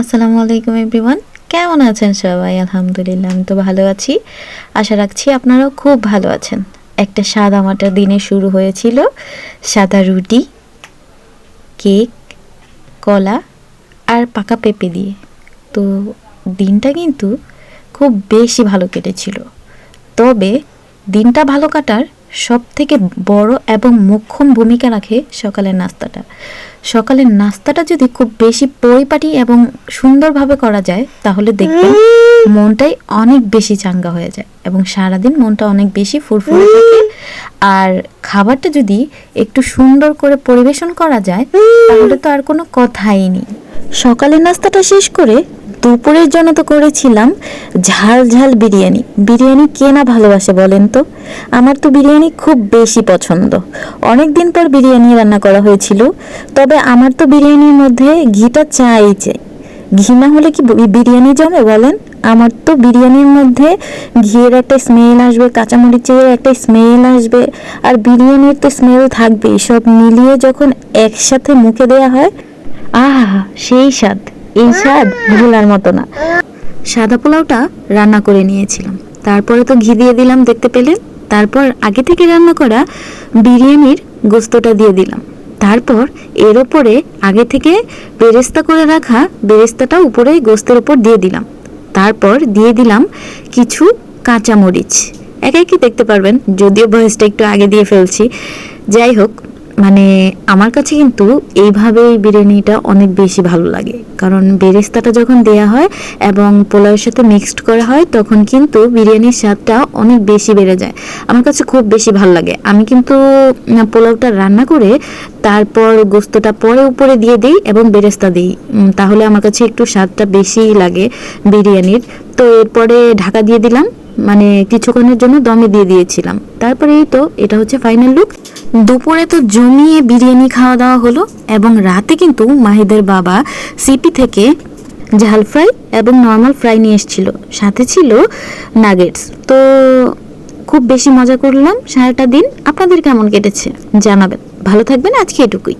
আসসালামু আলাইকুম এভরিওয়ান। কেমন আছেন সবাই? আলহামদুলিল্লাহ, আমি তো ভালো আছি। আশা রাখছি আপনারাও খুব ভালো আছেন। একটা সাদা মাটার দিনে শুরু হয়েছিল। সাদা রুটি, কেক, কলা আর পাকা পেঁপে দিয়ে। তো দিনটা কিন্তু খুব বেশি ভালো কেটেছিল। তবে দিনটা ভালো কাটার সব থেকে বড় এবং মোক্ষম ভূমিকা রাখে সকালের নাস্তাটা। সকালের নাস্তাটা যদি খুব বেশি পরিপাটি এবং সুন্দরভাবে করা যায়, তাহলে দেখবেন মনটাই অনেক বেশি চাঙ্গা হয়ে যায় এবং সারাদিন মনটা অনেক বেশি ফুরফুরে থাকে। আর খাবারটা যদি একটু সুন্দর করে পরিবেশন করা যায়, তাহলে তো আর কোনো কথাই নেই। সকালের নাস্তাটা শেষ করে দুপুরের জন্য তো করেছিলাম ঝাল ঝাল বিরিয়ানি। বিরিয়ানি কে না ভালোবাসে বলেন তো? আমার তো বিরিয়ানি খুব বেশি পছন্দ। অনেক দিন পর বিরিয়ানি রান্না করা হয়েছিল, তবে আমার তো বিরিয়ানির মধ্যে ঘিটা চাই চাই ঘি না হলে কি বিরিয়ানি জমে বলেন? আমার তো বিরিয়ানির মধ্যে ঘিয়ের একটা স্মেল আসবে, কাঁচামরিচের একটা স্মেল আসবে, আর বিরিয়ানির তো স্মেল থাকবেই। সব মিলিয়ে যখন একসাথে মুখে দেওয়া হয়, আহা, সেই স্বাদ। এই স্বাদ ভোলার মতো না। সাদা পোলাওটা রান্না করে নিয়েছিলাম। তারপরে তো ঘি দিয়ে দিলাম, দেখতে পেলেন তারপর আগে থেকে রান্না করা বিরিয়ানির গোস্তটা দিয়ে দিলাম। তারপর এর ওপরে আগে থেকে বেরেস্তা করে রাখা বেরেস্তাটা উপরে গোস্তের উপর দিয়ে দিলাম। তারপর দিয়ে দিলাম কিছু কাঁচামরিচ। একা একই দেখতে পারবেন? যদিও ভয়েসটা একটু আগে দিয়ে ফেলছি। যাই হোক মানে আমার কাছে কিন্তু এইভাবেই বিরিয়ানিটা অনেক বেশি ভালো লাগে। কারণ বেরেস্তাটা যখন দেয়া হয় এবং পোলাওয়ের সাথে মিক্সড করা হয়, তখন কিন্তু বিরিয়ানির স্বাদটা অনেক বেশি বেড়ে যায়। আমার কাছে খুব বেশি ভালো লাগে। আমি কিন্তু পোলাওটা রান্না করে তারপর গোস্তটা পরে উপরে দিয়ে দিই এবং বেরেস্তা দিই। তাহলে আমার কাছে একটু স্বাদটা বেশি লাগে বিরিয়ানির। তো এরপরে ঢাকা দিয়ে দিলাম। মানে কিছুক্ষণের জন্য দমে দিয়ে দিয়েছিলাম। তারপরে এই তো এটা হচ্ছে ফাইনাল লুক দুপুরে তো জমিয়ে বিরিয়ানি খাওয়া দাওয়া হলো এবং রাতে কিন্তু মাহিদের বাবা সিপি থেকে ঝাল ফ্রাই এবং নর্মাল ফ্রাই নিয়ে এসেছিল। সাথে ছিল নাগেটস। তো খুব বেশি মজা করলাম সারাটা দিন। আপনাদের কেমন কেটেছে? জানাবেন। ভালো থাকবেন আজকে এটুকুই।